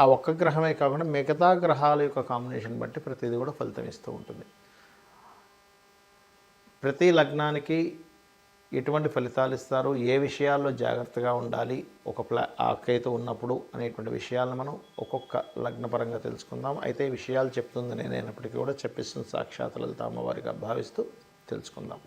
ఆ ఒక్క గ్రహమే కాకుండా మిగతా గ్రహాల యొక్క కాంబినేషన్ బట్టి ప్రతిదీ కూడా ఫలితం ఇస్తూ ఉంటుంది. ప్రతి లగ్నానికి ఎటువంటి ఫలితాలు ఇస్తారు? ఏ విషయాల్లో జాగ్రత్తగా ఉండాలి? ఒక ప్లా ఆ కేతు ఉన్నప్పుడు అనేటువంటి విషయాలను మనం ఒక్కొక్క లగ్నపరంగా తెలుసుకుందాం. అయితే ఈ విషయాలు చెప్తుంది నేనైనప్పటికీ కూడా చెప్పిస్తున్న సాక్షాత్ లలిత అమ్మవారిగా భావిస్తూ తెలుసుకుందాం.